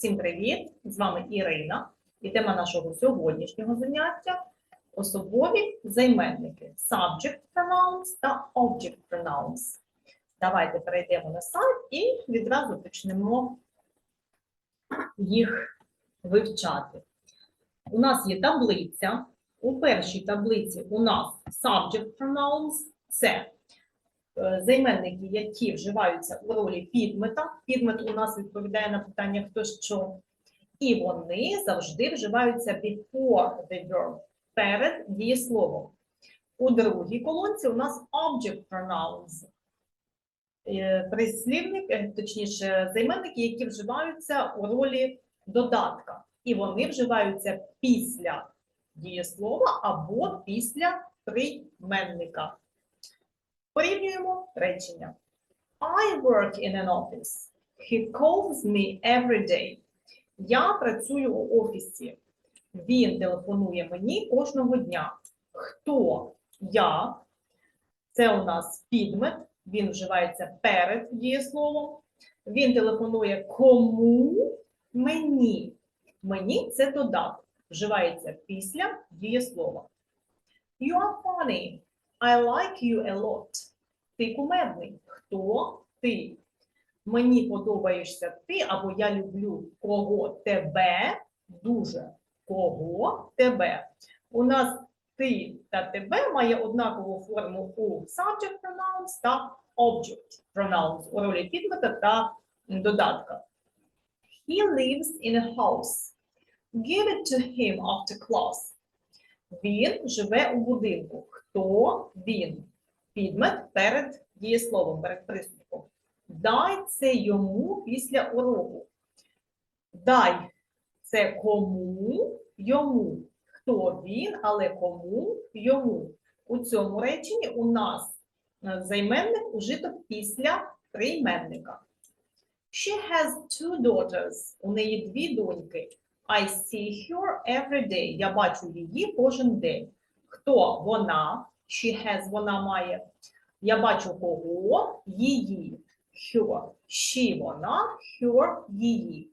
Всім привіт! З вами Ірина. І тема нашого сьогоднішнього заняття особові займенники subject pronouns та object pronouns. Давайте перейдемо на сайт і відразу почнемо їх вивчати. У нас є таблиця. У першій таблиці у нас subject pronouns це займенники, які вживаються у ролі підмета. Підмет у нас відповідає на питання хто що. І вони завжди вживаються before the verb, перед дієсловом. У другій колонці у нас object pronouns. Е, Прислівник, е, точніше, займенники, які вживаються у ролі додатка. І вони вживаються після дієслова або після прийменника. Порівнюємо речення. I work in an office. He calls me every day. Я працюю у офісі. Він телефонує мені кожного дня. Хто я? Це у нас підмет. Він вживається перед дієсловом. Він телефонує кому? Мені. Мені це додаток. Вживається після дієслова. You are funny. I like you a lot. Ти кумедний. Хто ти? Мені подобаєшся ти, або я люблю кого тебе дуже. Кого тебе. У нас ти та тебе має однакову форму у subject pronouns та object pronouns у ролі підмета та додатка. He lives in a house. Give it to him after class. Він живе у будинку. Хто він? Підмет перед дієсловом, перед приступом. Дай це йому після уроку. Дай це кому йому. Хто він, але кому йому. У цьому реченні у нас е, займенник ужито після прийменника. She has two daughters. У неї дві доньки. I see her every day. Я бачу її кожен день. Хто вона? She has, вона має. Я бачу кого? Її. Her. She, вона. Her, її.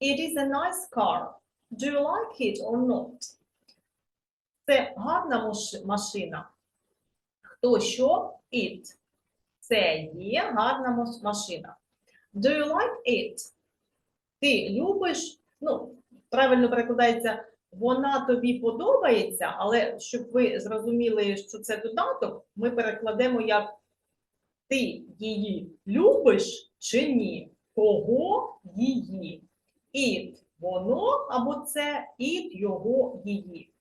It is a nice car. Do you like it or not? Це гарна машина. Хто що? It. Це є гарна машина. Do you like it? Ти любиш, ну, правильно перекладається, вона тобі подобається, але щоб ви зрозуміли, що це додаток, ми перекладемо як ти її любиш чи ні? Кого її? It воно або це it його її.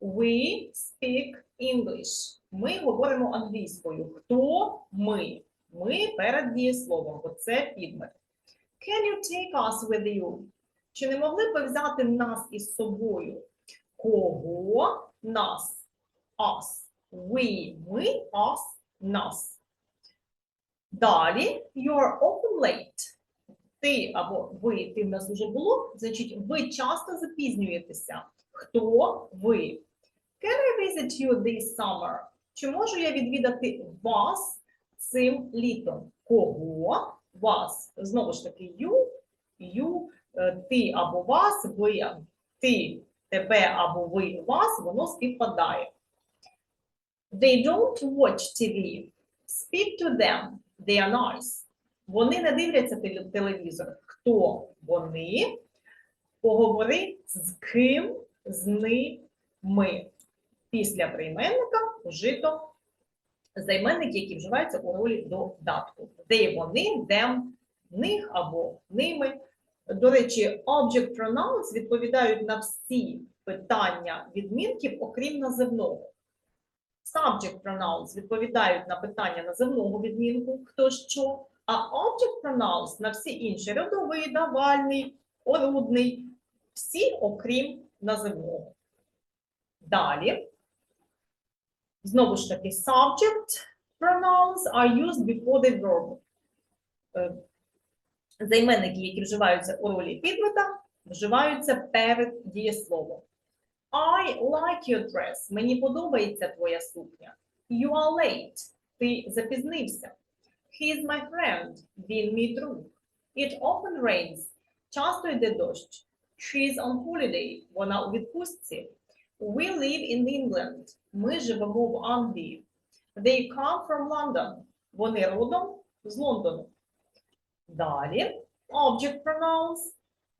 We speak English. Ми говоримо англійською. Хто ми? Ми перед дієсловом, бо це підмет. Can you take us with you? Чи не могли б взяти нас із собою? Кого? Нас. Us. We. Ми. Us. Нас. Далі. You're often late. Ти або ви, ти в нас вже було, значить, ви часто запізнюєтеся. Хто ви? Can I visit you this summer? Чи можу я відвідати вас цим літом? Кого? Вас. Знову ж таки, you, you, ти або вас, ви, ти, тебе або ви, вас, воно співпадає. They don't watch TV. Speak to them. They are nice. Вони не дивляться теле- телевізор. Хто вони? Поговори з ким, з ними. Після прийменника вжито займенники, які вживаються у ролі додатку. They, вони, them, них або ними. До речі, object pronouns відповідають на всі питання відмінків, окрім називного. Subject pronouns відповідають на питання називного відмінку, хто що, а object pronouns на всі інші родовий, давальний, орудний, всі окрім називного. Далі. Знову ж таки, subject pronouns are used before the verb. Займенники, які вживаються у ролі підмета, вживаються перед дієсловом. I like your dress. Мені подобається твоя сукня. You are late. Ти запізнився. He is my friend. Він мій друг. It often rains. Часто йде дощ. She's on holiday. Вона у відпустці. We live in England. Ми живемо в Англії. They come from London. Вони родом з Лондону. Далі object pronouns.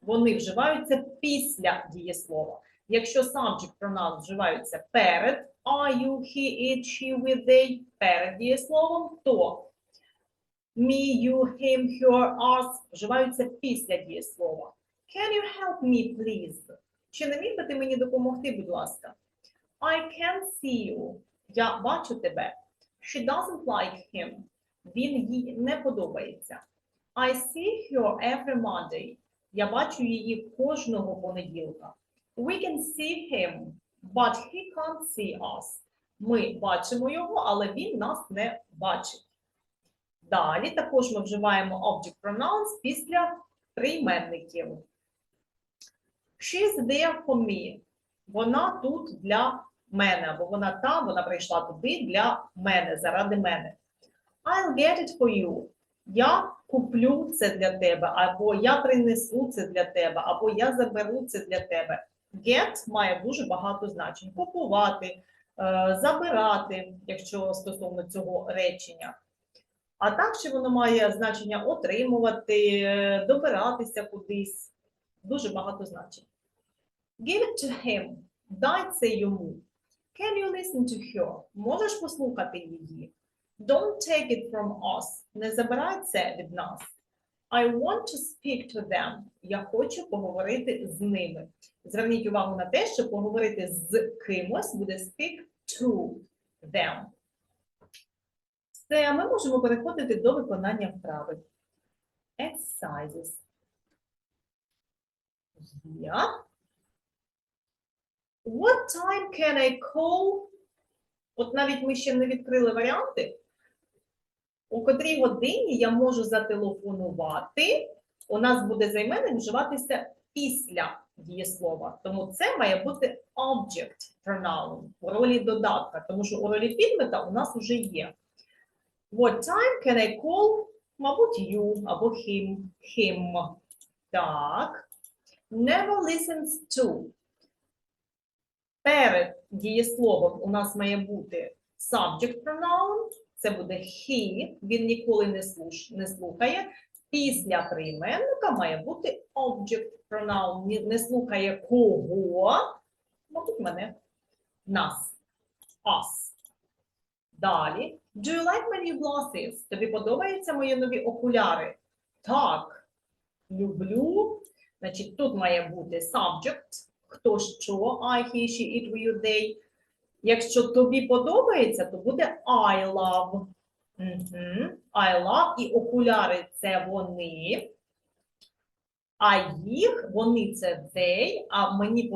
Вони вживаються після дієслова. Якщо subject pronouns вживаються перед are you, he, it, she, we, they, перед дієсловом, то me, you, him, her, us вживаються після дієслова. Can you help me, please? Чи не міг би ти мені допомогти, будь ласка? I can see you. Я бачу тебе. She doesn't like him. Він їй не подобається. I see her every Monday. Я бачу її кожного понеділка. We can see him, but he can't see us. Ми бачимо його, але він нас не бачить. Далі також ми вживаємо object pronouns після прийменників. She's there for me. Вона тут для мене, або вона там, вона прийшла туди для мене, заради мене. I'll get it for you. Я куплю це для тебе, або я принесу це для тебе, або я заберу це для тебе. Get має дуже багато значень: купувати, е, забирати, якщо стосовно цього речення. А так ще воно має значення отримувати, е, добиратися кудись. Дуже багато значень. Give it to him. Дай це йому. Can you listen to her? Можеш послухати її? Don't take it from us. Не забирай це від нас. I want to speak to them. Я хочу поговорити з ними. Зверніть увагу на те, що поговорити з кимось буде speak to them. Все, ми можемо переходити до виконання вправи. Exercises. Yeah. What time can I call? От навіть ми ще не відкрили варіанти. У котрій годині я можу зателефонувати. У нас буде займенник вживатися після дієслова. Тому це має бути object pronoun у ролі додатка, тому що у ролі підмета у нас вже є. What time can I call? Мабуть, you або him. Him. Так. Never listens to. Перед дієсловом у нас має бути subject pronoun. Це буде he, він ніколи не, слуш, не слухає. Після прийменника має бути object pronoun. Не слухає кого, мабуть, мене, нас, us. Далі. Do you like my new glasses? Тобі подобаються мої нові окуляри? Так. Люблю. Значить, тут має бути subject. Хто що, I, he, she, it, we, you, they. Якщо тобі подобається, то буде I love. Мгм. I love і окуляри це вони. А їх, вони це they, а мені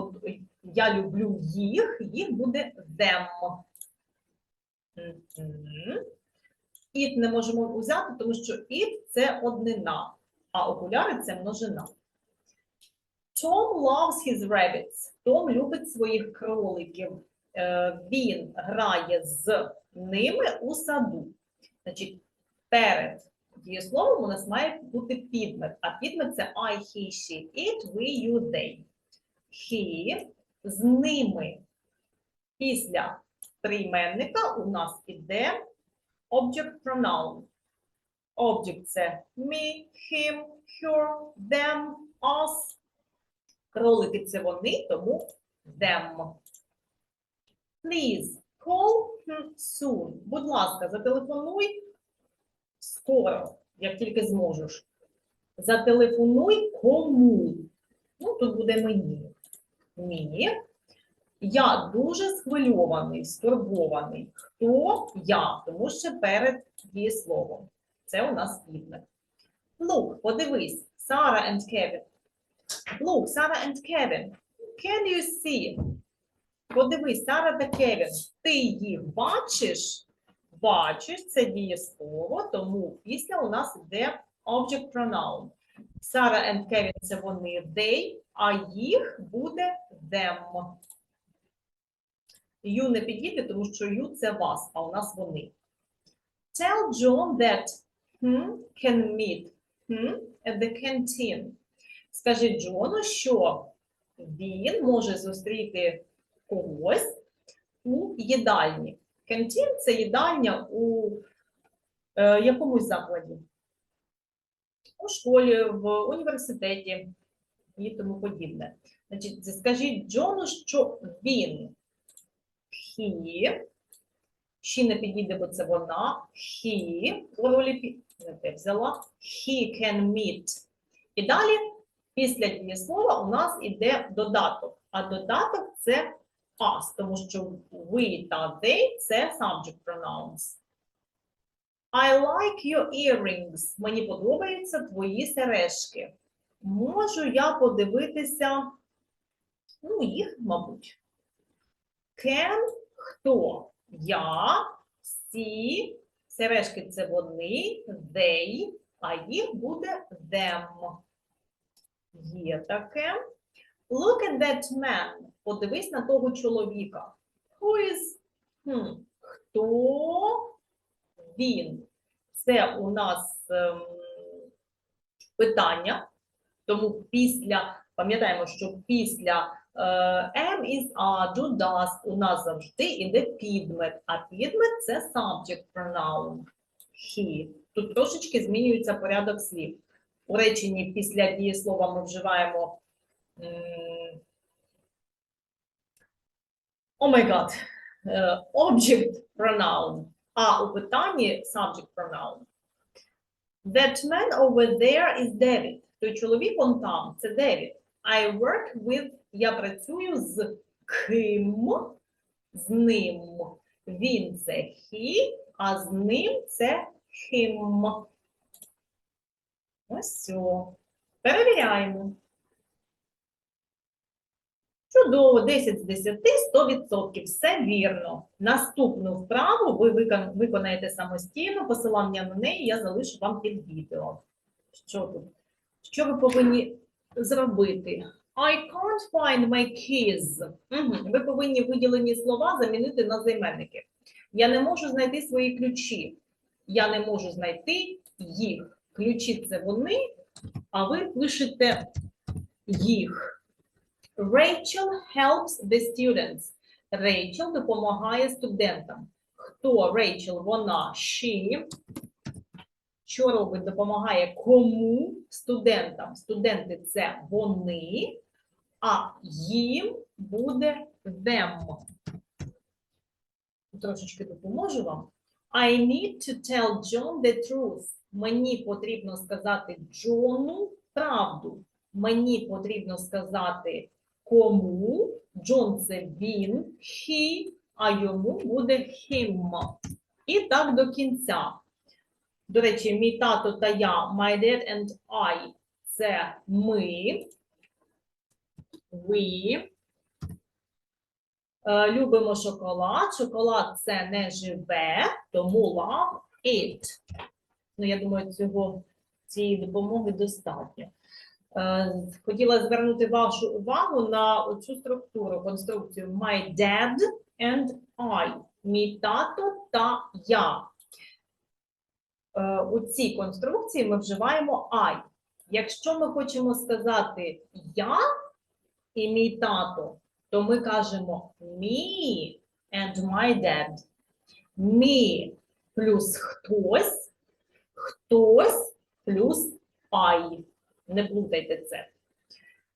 я люблю їх, їх буде them. Мгм. It не можемо взяти, тому що it це однина, а окуляри це множина. Tom loves his rabbits. Том любить своїх кроликів. Е, Він грає з ними у саду. Значить, перед дієсловом у нас має бути підмет, а підмет це I, he, she, it, we, you, they. He з ними після прийменника у нас іде object pronoun. Object це me, him, her, them, us. Кролики це вони, тому them. Please call soon. Будь ласка, зателефонуй скоро, як тільки зможеш. Зателефонуй кому. Ну, тут буде мені. Мені. Я дуже схвильований, стурбований. Хто я? Тому що перед дієсловом. Це у нас підмет. Look, подивись, Сара and Kevin. Look, Sarah and Kevin. Can you see? Подивись, Сара та Кевін. Ти їх бачиш? Бачиш, це дієслово, тому після у нас йде object pronoun. Сара and Kevin – це вони, they, а їх буде them. You не підійде, тому що you – це вас, а у нас вони. Tell John that hmm, can meet hmm, at the canteen. Скажи Джону, що він може зустріти когось у їдальні. Canteen – це їдальня у е, якомусь закладі. У школі, в університеті і тому подібне. Значить, скажіть Джону, що він he, ще не підійде, бо це вона, he, у ролі взяла, he can meet. І далі, після дієслова, у нас іде додаток. А додаток це us, тому що we та they – це subject pronouns. I like your earrings. Мені подобаються твої сережки. Можу я подивитися, ну, їх, мабуть. Can – хто? Я, see, сережки це вони, they, а їх буде them. Є таке. Look at that man. Подивись на того чоловіка. Who is, хм, хто він? Це у нас ем, питання. Тому після, пам'ятаємо, що після е, am, is, are, do, does у нас завжди іде підмет, а підмет це subject pronoun. He. Тут трошечки змінюється порядок слів. У реченні після дієслова ми вживаємо О май гад. Object pronoun. А у питанні subject pronoun. That man over there is David. Той чоловік он там, це Девід. I work with, я працюю з ким? З ним. Він це he, а з ним це him. Ось все. Перевіряємо. Чудово, 10 з 10, 100%. Все вірно. Наступну вправу ви виконаєте самостійно. Посилання на неї я залишу вам під відео. Що тут? Що ви повинні зробити? I can't find my keys. Ви повинні виділені слова замінити на займенники. Я не можу знайти свої ключі. Я не можу знайти їх. Ключі це вони, а ви пишете їх. Rachel helps the students. Rachel допомагає студентам. Хто Rachel? Вона she. Що робить? Допомагає кому? Студентам. Студенти це вони, а їм буде them. Трошечки допоможу вам. I need to tell John the truth. Мені потрібно сказати Джону правду. Мені потрібно сказати кому. Джон це він, he, а йому буде him. І так до кінця. До речі, мій тато та я, my dad and I – це ми, we. Е, Любимо шоколад. Шоколад це не живе, тому love it. Ну, я думаю, цього, цієї допомоги достатньо. Е, Хотіла звернути вашу увагу на цю структуру, конструкцію my dad and I. Мій тато та я. Е, У цій конструкції ми вживаємо I. Якщо ми хочемо сказати я і мій тато, то ми кажемо me and my dad. Me плюс хтось, хтось плюс I. Не плутайте це.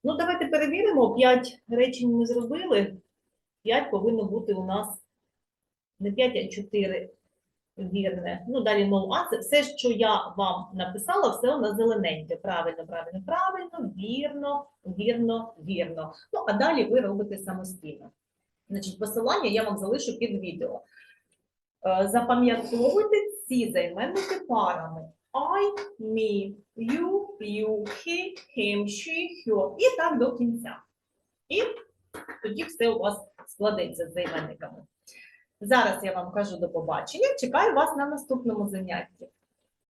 Ну, давайте перевіримо. П'ять речень ми зробили. П'ять повинно бути у нас не п'ять, а чотири вірне. Ну, далі no answer. Все, що я вам написала, все у нас зелененьке. Правильно, правильно, правильно, вірно, вірно, вірно. Ну, а далі ви робите самостійно. Значить, посилання я вам залишу під відео. Е, Запам'ятовуйте ці займенники парами. I, me, you, you, he, him, she, her. І так до кінця. І тоді все у вас складеться з займенниками. Зараз я вам кажу до побачення. Чекаю вас на наступному занятті.